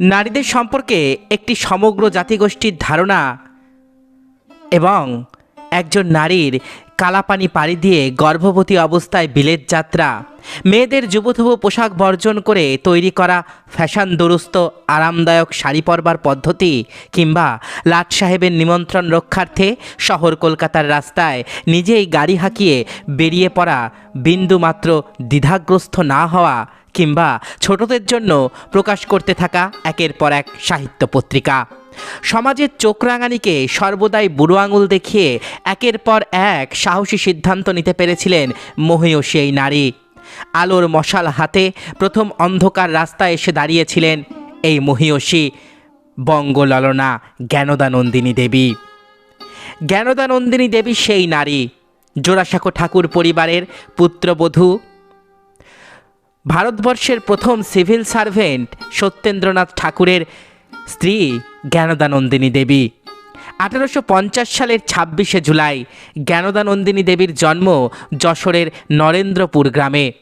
নারীদের সম্পর্কে একটি সমগ্র জাতিগোষ্ঠীর ধারণা এবং একজন নারীর কালাপানি পাড়ি দিয়ে গর্ভবতী অবস্থায় বিলেত যাত্রা, মেয়েদের যুবথবু পোশাক বর্জন করে তৈরি করা ফ্যাশন দুরুস্ত, আরামদায়ক শাড়ি পরবার পদ্ধতি কিংবা লাট সাহেবের নিমন্ত্রণ রক্ষার্থে শহর কলকাতার রাস্তায় নিজেই গাড়ি হাঁকিয়ে বেরিয়ে পড়া বিন্দুমাত্র দ্বিধাগ্রস্ত না হওয়া কিংবা ছোটদের জন্য প্রকাশ করতে থাকা একের পর এক সাহিত্য পত্রিকা। সমাজের চোখ রাঙানিকে সর্বদাই বুড়ো আঙুল দেখিয়ে একের পর এক সাহসী সিদ্ধান্ত নিতে পেরেছিলেন মহিয়সী এই নারী। আলোর মশাল হাতে প্রথম অন্ধকার রাস্তায় এসে দাঁড়িয়েছিলেন এই মহিয়সী বঙ্গললনা জ্ঞানদানন্দিনী দেবী। জ্ঞানদানন্দিনী দেবী সেই নারী। জোড়াসাঁকো ঠাকুর পরিবারের পুত্রবধূ ভারতবর্ষের প্রথম সিভিল সার্ভেন্ট সত্যেন্দ্রনাথ ঠাকুরের স্ত্রী জ্ঞানদানন্দিনী দেবী। আঠারোশো পঞ্চাশ সালের ছাব্বিশে জুলাই জ্ঞানদানন্দিনী দেবীর জন্ম যশোরের নরেন্দ্রপুর গ্রামে।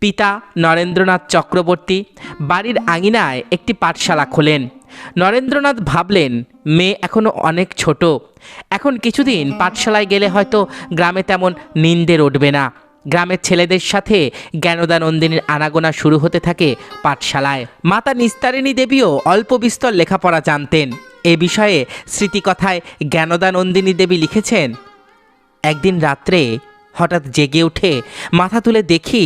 পিতা নরেন্দ্রনাথ চক্রবর্তী বাড়ির আঙিনায় একটি পাঠশালা খোলেন। নরেন্দ্রনাথ ভাবলেন মেয়ে এখনও অনেক ছোট। এখন কিছুদিন পাঠশালায় গেলে হয়তো গ্রামে তেমন নিন্দে উঠবে না। গ্রামের ছেলেদের সাথে জ্ঞানদানন্দিনীর আনাগোনা শুরু হতে থাকে পাঠশালায়। মাতা নিস্তারিণী দেবীও অল্প বিস্তর লেখাপড়া জানতেন। এ বিষয়ে স্মৃতিকথায় জ্ঞানদানন্দিনী দেবী লিখেছেন, একদিন রাত্রে হঠাৎ জেগে উঠে মাথা তুলে দেখি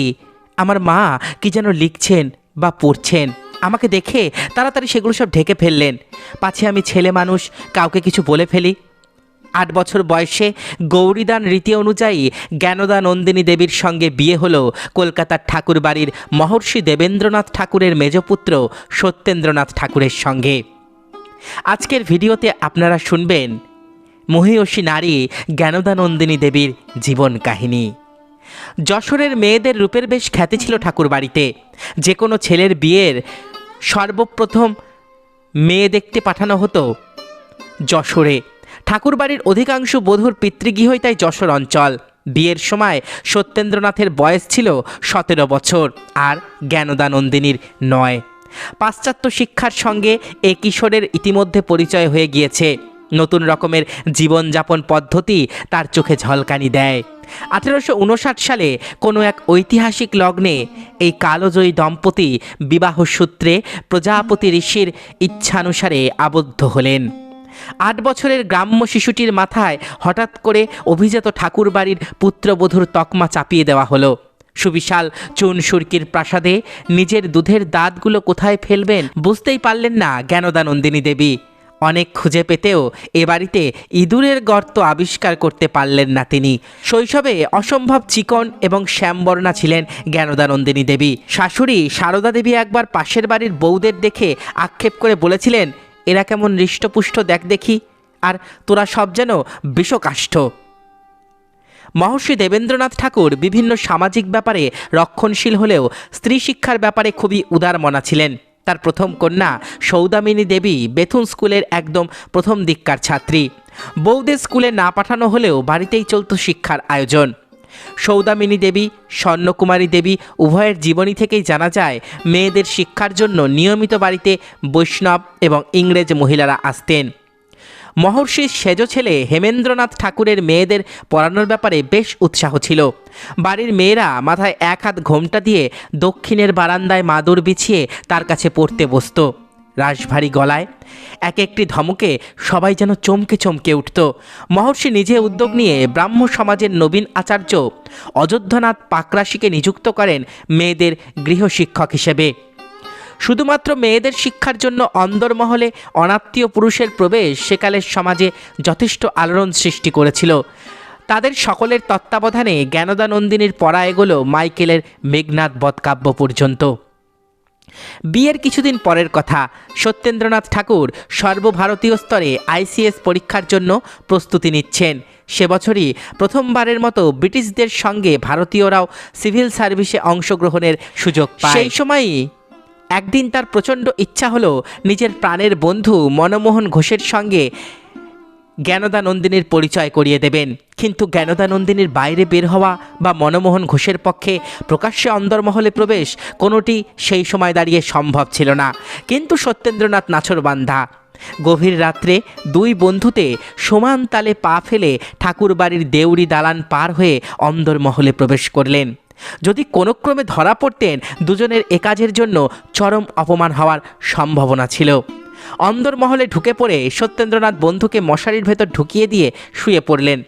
আমার মা কি যেন লিখছেন বা পড়ছেন। আমাকে দেখে তাড়াতাড়ি সেগুলো সব ঢেকে ফেললেন। পাছে আমি ছেলে মানুষ, কাউকে কিছু বলে ফেলি। আট বছর বয়সে গৌরীদান রীতি অনুযায়ী জ্ঞানদা নন্দিনী দেবীর সঙ্গে বিয়ে হলো। কলকাতার ঠাকুরবাড়ির মহর্ষি দেবেন্দ্রনাথ ঠাকুরের মেজপুত্র সত্যেন্দ্রনাথ ঠাকুরের সঙ্গে। আজকের ভিডিওতে আপনারা শুনবেন, মহিয়সী নারী জ্ঞানদানন্দিনী দেবীর জীবন কাহিনী। যশোরের মেয়েদের রূপের বেশ খ্যাতি ছিল ঠাকুরবাড়িতে। যে কোনো ছেলের বিয়ের সর্বপ্রথম মেয়ে দেখতে পাঠানো হতো যশোরে। ঠাকুরবাড়ির অধিকাংশ বধূর পিতৃগৃহই তাই যশোর অঞ্চল। বিয়ের সময় সত্যেন্দ্রনাথের বয়স ছিল সতেরো বছর আর জ্ঞানদানন্দিনীর নয়। পাশ্চাত্য শিক্ষার সঙ্গে এ কিশোরের ইতিমধ্যে পরিচয় হয়ে গিয়েছে। নতুন রকমের জীবনযাপন পদ্ধতি তার চোখে ঝলকানি দেয়। আঠেরোশো উনষাট সালে কোনো এক ঐতিহাসিক লগ্নে এই কালোজয়ী দম্পতি বিবাহ সূত্রে প্রজাপতি ঋষির ইচ্ছানুসারে আবদ্ধ হলেন। আট বছরের গ্রাম্য শিশুটির মাথায় হঠাৎ করে অভিজাত ঠাকুরবাড়ির পুত্রবধূর তকমা চাপিয়ে দেওয়া হলো। সুবিশাল চুন সুরকির প্রাসাদে নিজের দুধের দাঁতগুলো কোথায় ফেলবেন বুঝতেই পারলেন না জ্ঞানদানন্দিনী দেবী। অনেক খুঁজে পেতেও এ বাড়িতে ইঁদুরের গর্ত আবিষ্কার করতে পারলেন না তিনি। শৈশবে অসম্ভব চিকন এবং শ্যামবর্ণা ছিলেন জ্ঞানদানন্দিনী দেবী। শাশুড়ি সারদা দেবী একবার পাশের বাড়ির বউদের দেখে আক্ষেপ করে বলেছিলেন এরা কেমন হৃষ্টপুষ্ট দেখ দেখি, আর তোরা সব যেন বিষকাষ্ঠ। মহর্ষি দেবেন্দ্রনাথ ঠাকুর বিভিন্ন সামাজিক ব্যাপারে রক্ষণশীল হলেও স্ত্রী শিক্ষার ব্যাপারে খুবই উদার মনা ছিলেন। তার প্রথম কন্যা সৌদামিনী দেবী বেথুন স্কুলের একদম প্রথম দিককার ছাত্রী। বৌদের স্কুলে না পাঠানো হলেও বাড়িতেই চলত শিক্ষার আয়োজন। সৌদামিনী দেবী, স্বর্ণকুমারী দেবী উভয়ের জীবনী থেকেই জানা যায়, মেয়েদের শিক্ষার জন্য নিয়মিত বাড়িতে বৈষ্ণব এবং ইংরেজ মহিলারা আসতেন। মহর্ষির সেজ ছেলে হেমেন্দ্রনাথ ঠাকুরের মেয়েদের পড়ানোর ব্যাপারে বেশ উৎসাহ ছিল। বাড়ির মেয়েরা মাথায় এক হাত ঘোমটা দিয়ে দক্ষিণের বারান্দায় মাদুর বিছিয়ে তার কাছে পড়তে বসত। রাশভারী গলায়। এক একটি ধমকে সবাই যেন চমকে চমকে উঠত। মহর্ষি নিজে উদ্যোগ নিয়ে ব্রাহ্ম সমাজের নবীন আচার্য অযোধ্যানাথ পাকরাশিকে নিযুক্ত করেন মেয়েদের গৃহশিক্ষক হিসেবে। শুধুমাত্র মেয়েদের শিক্ষার জন্য অন্দরমহলে অনাত্মীয় পুরুষের প্রবেশ সেকালের সমাজে যথেষ্ট আলোড়ন সৃষ্টি করেছিল। তাদের সকলের তত্ত্বাবধানে জ্ঞানদানন্দিনীর পড়া এগোলো মাইকেলের মেঘনাথ বধকাব্য পর্যন্ত। বিয়ের কিছুদিন পরের কথা। সত্যেন্দ্রনাথ ঠাকুর সর্বভারতীয় স্তরে আইসিএস পরীক্ষার জন্য প্রস্তুতি নিচ্ছেন। সে বছরই প্রথমবারের মতো ব্রিটিশদের সঙ্গে ভারতীয়রাও সিভিল সার্ভিসে অংশগ্রহণের সুযোগ পায়। সেই সময়ই একদিন তার প্রচণ্ড ইচ্ছা হলো নিজের প্রাণের বন্ধু মনমোহন ঘোষের সঙ্গে জ্ঞানদা নন্দিনীর পরিচয় করিয়ে দেবেন। কিন্তু জ্ঞানদা নন্দিনীর বাইরে বের হওয়া বা মনমোহন ঘোষের পক্ষে প্রকাশ্যে অন্দরমহলে প্রবেশ কোনোটি সেই সময় দাঁড়িয়ে সম্ভব ছিল না। কিন্তু সত্যেন্দ্রনাথ নাছরবান্ধা গভীর রাত্রে দুই বন্ধুতে সমান তালে পা ফেলে ঠাকুরবাড়ির দেউড়ি দালান পার হয়ে অন্দরমহলে প্রবেশ করলেন। যদি কোনোক্রমে ধরা পড়তেন, দুজনের এ কাজের জন্য চরম অপমান হওয়ার সম্ভাবনা ছিল। অন্দরমহলে ঢুকে পড়ে সত্যেন্দ্রনাথ বন্ধুকে মশারির ভেতর ঢুকিয়ে দিয়ে শুয়ে পড়লেন।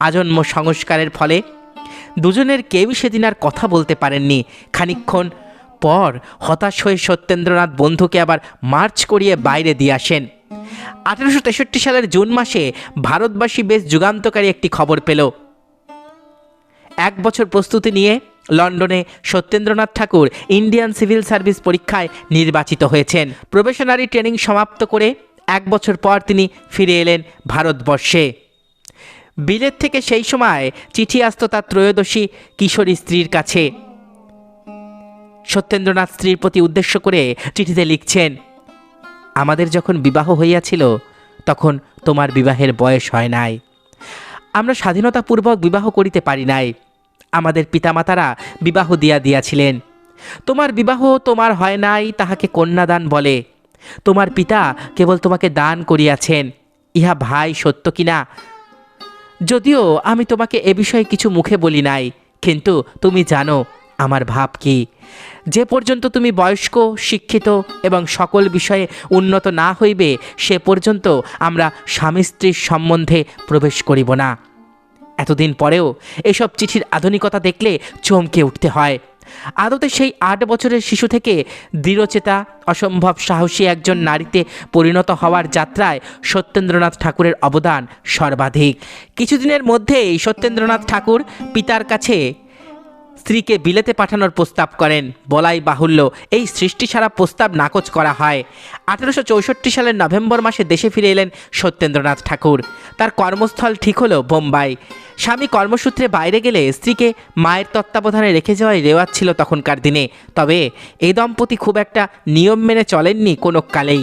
আজন্ম সংস্কারের ফলে দুজনের কেউই সেদিন আর কথা বলতে পারেননি। খানিকক্ষণ পর হতাশ হয়ে সত্যেন্দ্রনাথ বন্ধুকে আবার মার্চ করিয়ে বাইরে দিয়ে আসেন। আঠেরোশো তেষট্টি সালের জুন মাসে ভারতবাসী বেশ যুগান্তকারী একটি খবর পেল। এক বছর প্রস্তুতি নিয়ে লন্ডনে Satyendranath Tagore Indian civil service পরীক্ষায় নির্বাচিত হয়েছেন। প্রবেশনারি ট্রেনিং সমাপ্ত করে এক বছর পর তিনি ফিরে এলেন ভারতবর্ষে। বিলেত থেকে সেই সময় চিঠি আসতো তার ত্রয়োদশী কিশোরী স্ত্রীর কাছে। সত্যেন্দ্রনাথ স্ত্রীর প্রতি উদ্দেশ্য করে চিঠিতে লিখছেন, আমাদের যখন বিবাহ হইয়াছিল, তখন তোমার বিবাহের বয়স হয় নাই। আমরা স্বাধীনতাপূর্বক বিবাহ করিতে পারি নাই। আমাদের পিতামাতারা বিবাহ দিয়া দিয়াছিলেন। তোমার বিবাহ তোমার হয় নাই, তাহাকে কন্যাদান বলে। তোমার পিতা কেবল তোমাকে দান করিয়াছেন, ইহা ভাই সত্য কিনা? যদিও আমি তোমাকে এ বিষয়ে কিছু মুখে বলি নাই, কিন্তু তুমি জানো আমার ভাব কি। যে পর্যন্ত তুমি বয়স্ক, শিক্ষিত এবং সকল বিষয়ে উন্নত না হইবে, সে পর্যন্ত আমরা স্বামী স্ত্রীর সম্বন্ধে প্রবেশ করিব না। এতদিন পরেও এসব চিঠির আধুনিকতা দেখলে চমকে উঠতে হয়। আদতে সেই আট বছরের শিশু থেকে দৃঢ়চেতা, অসম্ভব সাহসী একজন নারীতে পরিণত হওয়ার যাত্রায় সত্যেন্দ্রনাথ ঠাকুরের অবদান সর্বাধিক। কিছুদিনের মধ্যেই সত্যেন্দ্রনাথ ঠাকুর পিতার কাছে স্ত্রীকে বিলেতে পাঠানোর প্রস্তাব করেন। বলাই বাহুল্য, এই সৃষ্টি ছাড়া প্রস্তাব নাকচ করা হয়। আঠেরোশো চৌষট্টি সালের নভেম্বর মাসে দেশে ফিরে এলেন সত্যেন্দ্রনাথ ঠাকুর। তার কর্মস্থল ঠিক হলো বোম্বাই। স্বামী কর্মসূত্রে বাইরে গেলে স্ত্রীকে মায়ের তত্ত্বাবধানে রেখে যাওয়াই রেওয়াজ ছিল তখনকার দিনে। তবে এ দম্পতি খুব একটা নিয়ম মেনে চলেননি কোনো কালেই।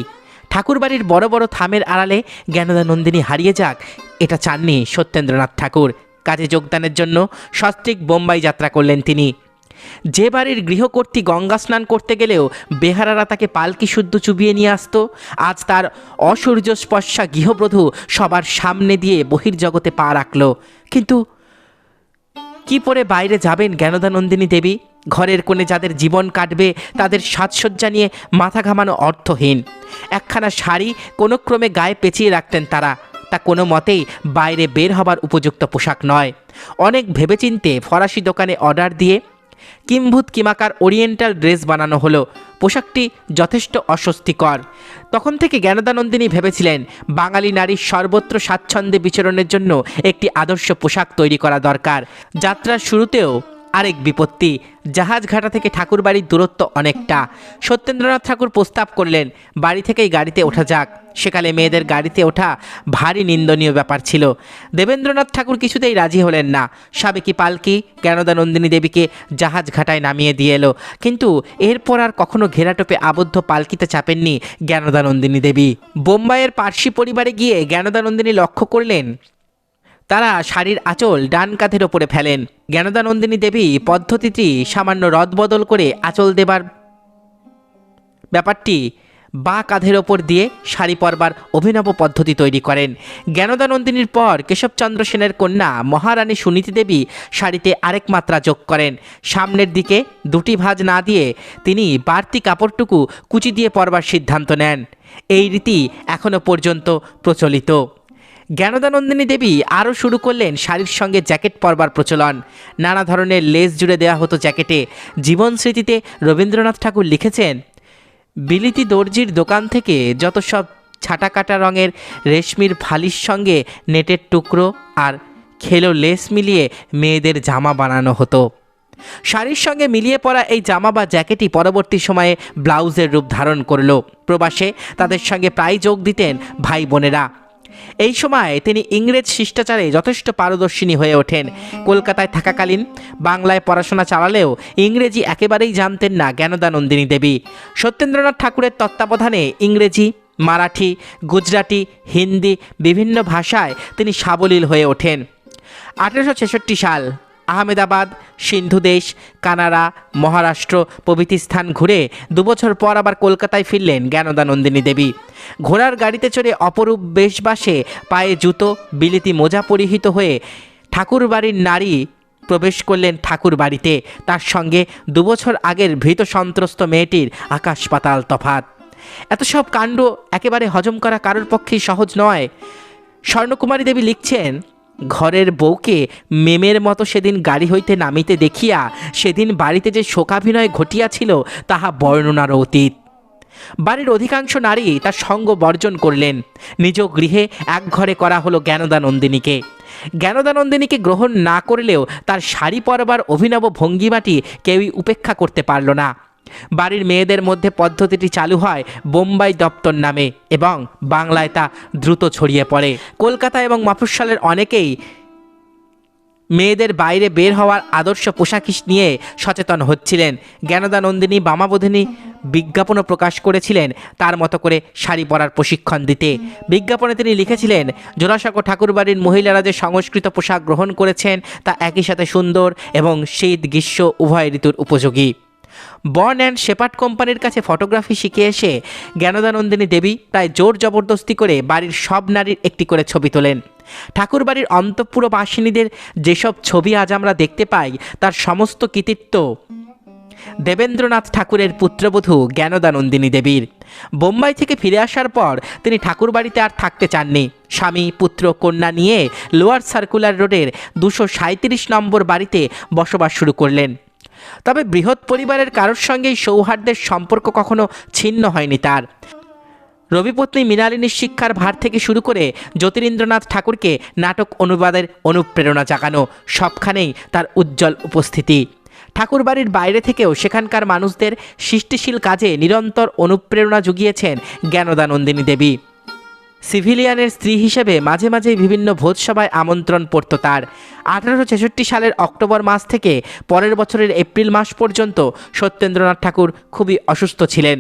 ঠাকুরবাড়ির বড় বড় থামের আড়ালে জ্ঞানদা নন্দিনী হারিয়ে যাক, এটা চাননি সত্যেন্দ্রনাথ ঠাকুর। কাজে যোগদানের জন্য সস্ত্রিক বোম্বাই যাত্রা করলেন তিনি। যে বাড়ির গৃহকর্ত্রী গঙ্গা স্নান করতে গেলেও বেহারারা তাকে পালকি শুদ্ধ চুবিয়ে নিয়ে আসত। আজ তার অসূর্যস্পর্শা গৃহবধূ সবার সামনে দিয়ে বহির্জগতে পা রাখল। কিন্তু কি পরে বাইরে যাবেন জ্ঞানদানন্দিনী দেবী? ঘরের কোণে যাদের জীবন কাটবে, তাদের সাজসজ্জা নিয়ে মাথা ঘামানো অর্থহীন। একখানা শাড়ি কোনো ক্রমে গায়ে পেঁচিয়ে রাখতেন তারা। তা কোনো মতেই বাইরে বের হবার উপযুক্ত পোশাক নয়। অনেক ভেবেচিন্তে ফরাসি দোকানে অর্ডার দিয়ে কিম্ভূত কিমাকার ওরিয়েন্টাল ড্রেস বানানো হলো। পোশাকটি যথেষ্ট অস্বস্তিকর। তখন থেকে জ্ঞানদানন্দিনী ভেবেছিলেন, বাঙালি নারীর সর্বত্র স্বাচ্ছন্দ্যে বিচরণের জন্য একটি আদর্শ পোশাক তৈরি করা দরকার। যাত্রার শুরুতেও আরেক বিপত্তি। জাহাজ ঘাটা থেকে ঠাকুরবাড়ির দূরত্ব অনেকটা। সত্যেন্দ্রনাথ ঠাকুর প্রস্তাব করলেন, বাড়ি থেকেই গাড়িতে ওঠা যাক। সেকালে মেয়েদের গাড়িতে ওঠা ভারী নিন্দনীয় ব্যাপার ছিল। দেবেন্দ্রনাথ ঠাকুর কিছুতেই রাজি হলেন না। সাবেকি পালকি, জ্ঞানদানন্দিনী দেবীকে জাহাজ ঘাটায় নামিয়ে দিয়ে এলো। কিন্তু এরপর আর কখনো ঘেরাটোপে আবদ্ধ পালকিতে চাপেননি জ্ঞানদানন্দিনী দেবী। বোম্বাইয়ের পার্সি পরিবারে গিয়ে জ্ঞানদানন্দিনী লক্ষ্য করলেন তারা শাড়ির আঁচল ডান কাঁধের ওপরে ফেলেন। জ্ঞানদানন্দিনী দেবী পদ্ধতিটি সামান্য রদবদল করে আঁচল দেবার ব্যাপারটি বা কাঁধের ওপর দিয়ে শাড়ি পরবার অভিনব পদ্ধতি তৈরি করেন। জ্ঞানদানন্দিনীর পর কেশবচন্দ্র সেনের কন্যা মহারানী সুনীতি দেবী শাড়িতে আরেক মাত্রা যোগ করেন। সামনের দিকে দুটি ভাঁজ না দিয়ে তিনি বাড়তি কাপড়টুকু কুচি দিয়ে পরবার সিদ্ধান্ত নেন। এই রীতি এখনও পর্যন্ত প্রচলিত। জ্ঞানদানন্দিনী দেবী আরও শুরু করলেন শাড়ির সঙ্গে জ্যাকেট পরবার প্রচলন। নানা ধরনের লেস জুড়ে দেওয়া হতো জ্যাকেটে। জীবন স্মৃতিতে রবীন্দ্রনাথ ঠাকুর লিখেছেন, বিলিতি দর্জির দোকান থেকে যত সব ছাটা কাটা রঙের রেশমির ফালির সঙ্গে নেটের টুকরো আর খেলো লেস মিলিয়ে মেয়েদের জামা বানানো হতো। শাড়ির সঙ্গে মিলিয়ে পরা এই জামা বা জ্যাকেটই পরবর্তী সময়ে ব্লাউজের রূপ ধারণ করল। প্রবাসে তাদের সঙ্গে প্রায় যোগ দিতেন ভাই বোনেরা এই সময় তিনি ইংরেজ শিষ্টাচারে যথেষ্ট পারদর্শিনী হয়ে ওঠেন। কলকাতায় থাকাকালীন বাংলায় পড়াশোনা চালালেও ইংরেজি একেবারেই জানতেন না জ্ঞানদানন্দিনী দেবী। সত্যেন্দ্রনাথ ঠাকুরের তত্ত্বাবধানে ইংরেজি, মারাঠি, গুজরাটি, হিন্দি বিভিন্ন ভাষায় তিনি সাবলীল হয়ে ওঠেন। আঠেরোশো ছেষট্টি সাল আহমেদাবাদ, সিন্ধু দেশ, কানাডা, মহারাষ্ট্র প্রভৃতি স্থান ঘুরে দুবছর পর আবার কলকাতায় ফিরলেন জ্ঞানদানন্দিনী দেবী। ঘোড়ার গাড়িতে চড়ে অপরূপ বেশবাসে পায়ে জুতো, বিলিতি মোজা পরিহিত হয়ে ঠাকুর বাড়ির নারী প্রবেশ করলেন ঠাকুর বাড়িতে তার সঙ্গে দুবছর আগের ভীত সন্ত্রস্ত মেয়েটির আকাশ পাতাল তফাত এত সব কাণ্ড একেবারে হজম করা কারোর পক্ষেই সহজ নয়। স্বর্ণকুমারী দেবী লিখছেন ঘরের বউকে মেমের মতো সেদিন গাড়ি হইতে নামিতে দেখিয়া সেদিন বাড়িতে যে শোকাভিনয় ঘটিয়াছিল, তাহা বর্ণনার অতীত। বাড়ির অধিকাংশ নারী তার সঙ্গ বর্জন করলেন। নিজ গৃহে এক ঘরে করা হলো জ্ঞানদানন্দিনীকে। জ্ঞানদানন্দিনীকে গ্রহণ না করলেও তার শাড়ি পরবার অভিনব ভঙ্গিমাটি কেউই উপেক্ষা করতে পারল না। বাড়ির মেয়েদের মধ্যে পদ্ধতিটি চালু হয় বোম্বাই দপ্তর নামে এবং বাংলায় তা দ্রুত ছড়িয়ে পড়ে। কলকাতা এবং মফস্বলের অনেকেই মেয়েদের বাইরে বের হওয়ার আদর্শ পোশাক নিয়ে সচেতন হচ্ছিলেন। জ্ঞানদানন্দিনী বামাবোধিনী বিজ্ঞাপনও প্রকাশ করেছিলেন তার মতো করে শাড়ি পরার প্রশিক্ষণ দিতে। বিজ্ঞাপনে তিনি লিখেছিলেন, জোড়াসাঁকো ঠাকুরবাড়ির মহিলারা যে সংস্কৃত পোশাক গ্রহণ করেছেন তা একই সাথে সুন্দর এবং শীত, গ্রীষ্ম, উভয় ঋতুর উপযোগী। বর্ন অ্যান্ড শেপার্ড কোম্পানির কাছে ফটোগ্রাফি শিখে এসে জ্ঞানদানন্দিনী দেবী প্রায় জোর জবরদস্তি করে বাড়ির সব নারীর একটি করে ছবি তোলেন। ঠাকুরবাড়ির অন্তঃপুরবাসিনীদের যেসব ছবি আজ আমরা দেখতে পাই, তার সমস্ত কৃতিত্ব দেবেন্দ্রনাথ ঠাকুরের পুত্রবধূ জ্ঞানদানন্দিনী দেবীর। বোম্বাই থেকে ফিরে আসার পর তিনি ঠাকুরবাড়িতে আর থাকতে চাননি। স্বামী, পুত্র, কন্যা নিয়ে লোয়ার সার্কুলার রোডের দুশো নম্বর বাড়িতে বসবাস শুরু করলেন। তবে বৃহৎ পরিবারের কারোর সঙ্গেই সৌহার্দ্যের সম্পর্ক কখনো ছিন্ন হয়নি তার। রবিপত্নী মৃণালিনীর শিক্ষার ভার থেকে শুরু করে জ্যোতিরিন্দ্রনাথ ঠাকুরকে নাটক অনুবাদের অনুপ্রেরণা জাগানো সবখানেই তার উজ্জ্বল উপস্থিতি। ঠাকুরবাড়ির বাইরে থেকেও সেখানকার মানুষদের সৃষ্টিশীল কাজে নিরন্তর অনুপ্রেরণা জুগিয়েছেন জ্ঞানদানন্দিনী দেবী। সিভিলিয়ানের স্ত্রী হিসেবে মাঝে মাঝেই বিভিন্ন ভোজসভায় আমন্ত্রণ পড়ত তার। আঠারোশো ছেষট্টি সালের অক্টোবর মাস থেকে পরের বছরের এপ্রিল মাস পর্যন্ত সত্যেন্দ্রনাথ ঠাকুর খুবই অসুস্থ ছিলেন।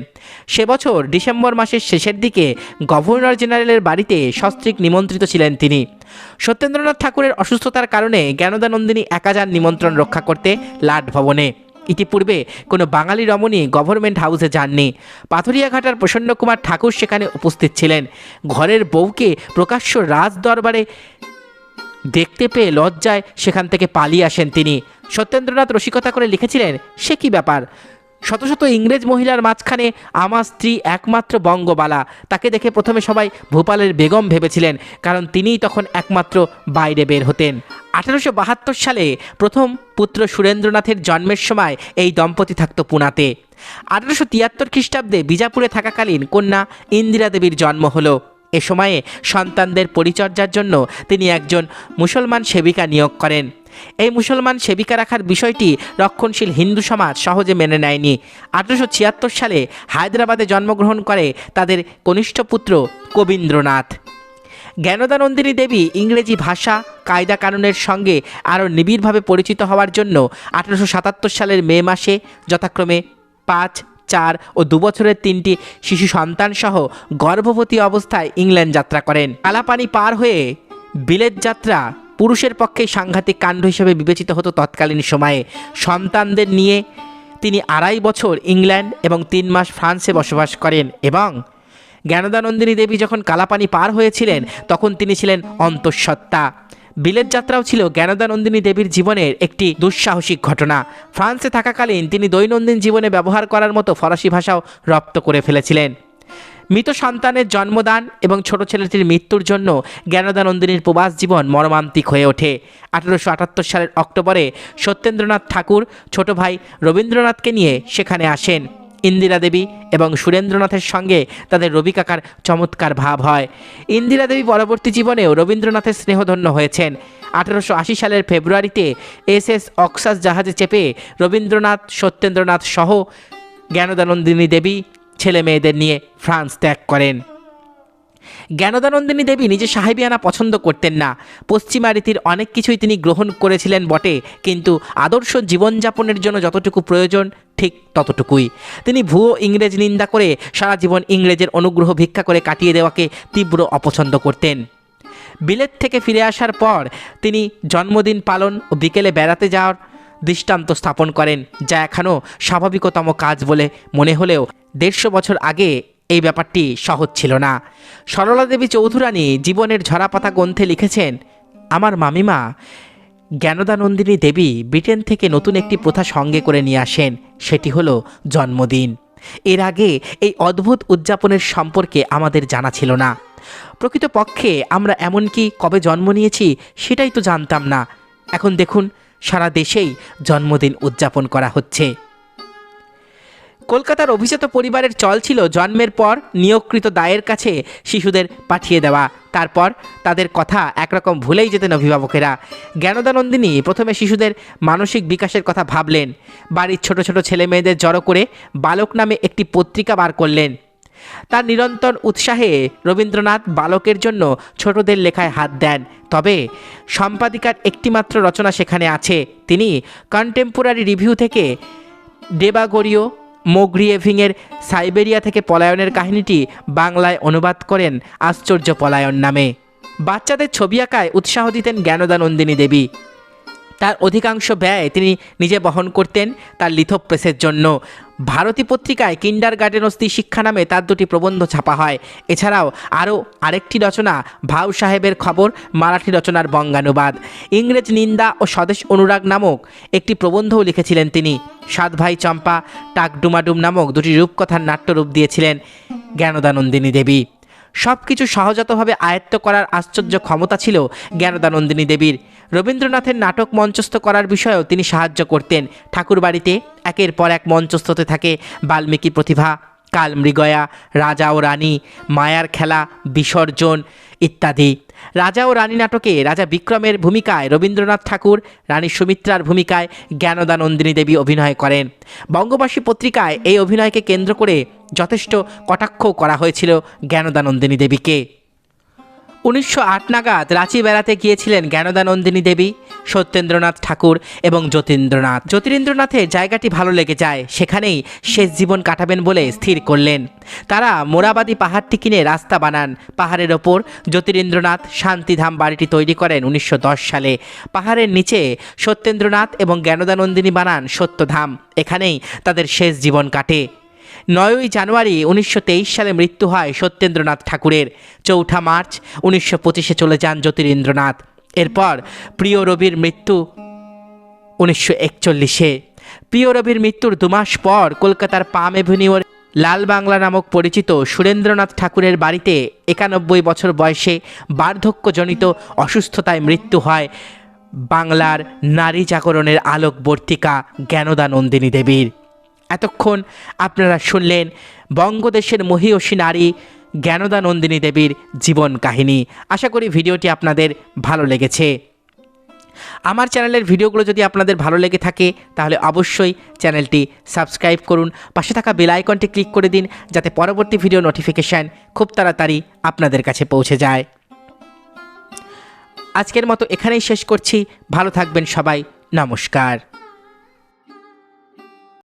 সে বছর ডিসেম্বর মাসের শেষের দিকে গভর্নর জেনারেলের বাড়িতে সস্ত্রীক নিমন্ত্রিত ছিলেন তিনি। সত্যেন্দ্রনাথ ঠাকুরের অসুস্থতার কারণে জ্ঞানদানন্দিনী একা যান নিমন্ত্রণ রক্ষা করতে লাট ভবনে। ইতিপূর্বে কোনো বাঙালি রমণী গভর্নমেন্ট হাউসে যাননি। পাথরিয়াঘাটার প্রসন্নকুমার ঠাকুর সেখানে উপস্থিত ছিলেন। ঘরের বউকে প্রকাশ্য রাজ দরবারে দেখতে পেয়ে লজ্জায় সেখান থেকে পালিয়ে আসেন তিনি। সত্যেন্দ্রনাথ রসিকতা করে লিখেছিলেন, সে কি ব্যাপার? শত শত ইংরেজ মহিলার মাঝখানে আমার স্ত্রী একমাত্র বঙ্গবালা। তাকে দেখে প্রথমে সবাই ভোপালের বেগম ভেবেছিলেন, কারণ তিনিই তখন একমাত্র বাইরে বের হতেন। আঠারোশো বাহাত্তর সালে প্রথম পুত্র সুরেন্দ্রনাথের জন্মের সময় এই দম্পতি থাকত পুনাতে। আঠারোশো তিয়াত্তর খ্রিস্টাব্দে বিজাপুরে থাকাকালীন কন্যা ইন্দিরা দেবীর জন্ম হলো। এ সময়ে সন্তানদের পরিচর্যার জন্য তিনি একজন মুসলমান সেবিকা নিয়োগ করেন। এই মুসলমান সেবিকা রাখার বিষয়টি রক্ষণশীল হিন্দু সমাজ সহজে মেনে নেয়নি। আঠারোশো ছিয়াত্তর সালে হায়দ্রাবাদে জন্মগ্রহণ করে তাদের কনিষ্ঠ পুত্র কবীন্দ্রনাথ। জ্ঞানদানন্দিনী দেবী ইংরেজি ভাষা, কায়দা কানুনের সঙ্গে আরও নিবিড়ভাবে পরিচিত হওয়ার জন্য আঠারোশো সালের মে মাসে যথাক্রমে পাঁচ চার ও দুবছরের তিনটি শিশু সন্তানসহ গর্ভবতী অবস্থায় ইংল্যান্ড যাত্রা করেন। কালাপানি পার হয়ে বিলেত যাত্রা পুরুষের পক্ষে সাংঘাতিক কাণ্ড হিসেবে বিবেচিত হতো তৎকালীন সময়ে। সন্তানদের নিয়ে তিনি আড়াই বছর ইংল্যান্ড এবং তিন মাস ফ্রান্সে বসবাস করেন এবং জ্ঞানদানন্দিনী দেবী যখন কালাপানি পার হয়েছিলেন, তখন তিনি ছিলেন অন্তঃসত্ত্বা। বিলেত যাত্রাও ছিল জ্ঞানদানন্দিনী দেবীর জীবনের একটি দুঃসাহসিক ঘটনা। ফ্রান্সে থাকাকালীন তিনি দৈনন্দিন জীবনে ব্যবহার করার মতো ফরাসি ভাষাও রপ্ত করে ফেলেছিলেন। মৃত সন্তানের জন্মদান এবং ছোট ছেলেটির মৃত্যুর জন্য জ্ঞানদানন্দিনীর প্রবাস জীবন মর্মান্তিক হয়ে ওঠে। আঠারোশো আটাত্তর সালের অক্টোবরে সত্যেন্দ্রনাথ ঠাকুর, ছোট ভাই রবীন্দ্রনাথকে নিয়ে সেখানে আসেন। ইন্দিরা দেবী এবং সুরেন্দ্রনাথের সঙ্গে তাদের রবি কাকার চমৎকার ভাব হয়। ইন্দিরা দেবী পরবর্তী জীবনেও রবীন্দ্রনাথের স্নেহধন্য হয়েছেন। আঠারোশো আশি সালের ফেব্রুয়ারিতে এস এস অক্সাস জাহাজে চেপে রবীন্দ্রনাথ, সত্যেন্দ্রনাথ সহ জ্ঞানদানন্দিনী দেবী ছেলে মেয়েদের নিয়ে ফ্রান্স ত্যাগ করেন। জ্ঞানদানন্দিনী দেবী নিজে সাহেবিয়ানা পছন্দ করতেন না। পশ্চিমা রীতির অনেক কিছুই তিনি গ্রহণ করেছিলেন বটে, কিন্তু আদর্শ জীবনযাপনের জন্য যতটুকু প্রয়োজন, ঠিক ততটুকুই। তিনি ভুয়ো ইংরেজ নিন্দা করে সারা জীবন ইংরেজের অনুগ্রহ ভিক্ষা করে কাটিয়ে দেওয়াকে তীব্র অপছন্দ করতেন। বিলেত থেকে ফিরে আসার পর তিনি জন্মদিন পালন ও বিকেলে বেড়াতে যাওয়ার দৃষ্টান্ত স্থাপন করেন, যা এখনও স্বাভাবিকতম কাজ বলে মনে হলেও দেড়শো বছর আগে এই ব্যাপারটি সহজ ছিল না। সরলা দেবী চৌধুরানী জীবনের ঝরাপাতা গ্রন্থে লিখেছেন, আমার মামিমা জ্ঞানদানন্দিনী দেবী ব্রিটেন থেকে নতুন একটি প্রথা সঙ্গে করে নিয়ে আসেন, সেটি হলো জন্মদিন। এর আগে এই অদ্ভুত উদযাপনের সম্পর্কে আমাদের জানা ছিল না। প্রকৃতপক্ষে আমরা এমনকি কবে জন্ম নিয়েছি সেটাই তো জানতাম না। এখন দেখুন, সারা দেশেই জন্মদিন উদযাপন করা হচ্ছে। কলকাতার অভিজাত পরিবারের চল ছিল জন্মের পর নিয়োগকৃত দায়ের কাছে শিশুদের পাঠিয়ে দেওয়া। তারপর তাদের কথা একরকম ভুলেই যেতেন অভিভাবকেরা। জ্ঞানদানন্দিনী প্রথমে শিশুদের মানসিক বিকাশের কথা ভাবলেন। বাড়ির ছোট ছোট ছেলে মেয়েদের জড়ো করে বালক নামে একটি পত্রিকা বার করলেন। তার নিরন্তর উৎসাহে রবীন্দ্রনাথ বালকের জন্য ছোটদের লেখায় হাত দেন। তবে সম্পাদিকার একটিমাত্র রচনা সেখানে আছে। তিনি কন্টেম্পোরারি রিভিউ থেকে ডেবাগরীয় মোগ্রিয়েভিংয়ের সাইবেরিয়া থেকে পলায়নের কাহিনীটি বাংলায় অনুবাদ করেন আশ্চর্য পলায়ন নামে। বাচ্চাদের ছবি আঁকায় উৎসাহ দিতেন জ্ঞানদানন্দিনী দেবী। তার অধিকাংশ ব্যয় তিনি নিজে বহন করতেন তার লিথোপ্রেসের জন্য। ভারতী পত্রিকায় কিন্ডার গার্ডেনস্তি শিক্ষা নামে তার দুটি প্রবন্ধ ছাপা হয়। এছাড়াও আরও আরেকটি রচনা, ভাউ সাহেবের খবর, মারাঠি রচনার বঙ্গানুবাদ। ইংরেজ নিন্দা ও স্বদেশ অনুরাগ নামক একটি প্রবন্ধও লিখেছিলেন তিনি। সাত ভাই চম্পা টাকডুমাডুম নামক দুটি রূপকথার নাট্যরূপ দিয়েছিলেন জ্ঞানদানন্দিনী দেবী। সব কিছু সহজাতভাবে আয়ত্ত করার আশ্চর্য ক্ষমতা ছিল জ্ঞানদানন্দিনী দেবীর। রবীন্দ্রনাথের নাটক মঞ্চস্থ করার বিষয়েও তিনি সাহায্য করতেন। ঠাকুরবাড়িতে একের পর এক মঞ্চস্থতে থাকে বাল্মীকি প্রতিভা, কাল মৃগয়া, রাজা ও রানী, মায়ার খেলা, বিসর্জন ইত্যাদি। রাজা ও রানী নাটকে রাজা বিক্রমের ভূমিকায় রবীন্দ্রনাথ ঠাকুর, রানী সুমিত্রার ভূমিকায় জ্ঞানদানন্দিনী দেবী অভিনয় করেন। বঙ্গবাসী পত্রিকায় এই অভিনয়কে কেন্দ্র করে যথেষ্ট কটাক্ষ করা হয়েছিল জ্ঞানদানন্দিনী দেবীকে। উনিশশো আট নাগাদ রাঁচি বেড়াতে গিয়েছিলেন জ্ঞানদানন্দিনী দেবী, সত্যেন্দ্রনাথ ঠাকুর এবং যতীন্দ্রনাথ। জ্যোতিরেন্দ্রনাথের জায়গাটি ভালো লেগে যায়, সেখানেই শেষ জীবন কাটাবেন বলে স্থির করলেন। তারা মোরাবাদী পাহাড়টি কিনে রাস্তা বানান। পাহাড়ের ওপর জ্যোতিরেন্দ্রনাথ শান্তিধাম বাড়িটি তৈরি করেন উনিশশো দশ সালে। পাহাড়ের নিচে সত্যেন্দ্রনাথ এবং জ্ঞানদানন্দিনী বানান সত্যধাম। এখানেই তাদের শেষ জীবন কাটে। নয়ই জানুয়ারি উনিশশো তেইশ সালে মৃত্যু হয় সত্যেন্দ্রনাথ ঠাকুরের। চৌঠা মার্চ উনিশশো পঁচিশে চলে যান জ্যোতিরেন্দ্রনাথ। এরপর প্রিয় রবির মৃত্যু উনিশশো একচল্লিশে। প্রিয় রবির মৃত্যুর দুমাস পর কলকাতার পাম এভিনিউর লাল বাংলা নামক পরিচিত সুরেন্দ্রনাথ ঠাকুরের বাড়িতে একানব্বই বছর বয়সে বার্ধক্যজনিত অসুস্থতায় মৃত্যু হয় বাংলার নারী জাগরণের আলোকবর্তিকা জ্ঞানদানন্দিনী দেবীর। এতক্ষণ আপনারা শুনলেন বঙ্গদেশের মহিয়সী নারী জ্ঞানদা নন্দিনী দেবীর জীবন কাহিনী। আশা করি ভিডিওটি আপনাদের ভালো লেগেছে। আমার চ্যানেলের ভিডিওগুলো যদি আপনাদের ভালো লেগে থাকে, তাহলে অবশ্যই চ্যানেলটি সাবস্ক্রাইব করুন। পাশে থাকা বেল আইকনটি ক্লিক করে দিন, যাতে পরবর্তী ভিডিও নোটিফিকেশান খুব তাড়াতাড়ি আপনাদের কাছে পৌঁছে যায়। আজকের মতো এখানেই শেষ করছি। ভালো থাকবেন সবাই। নমস্কার।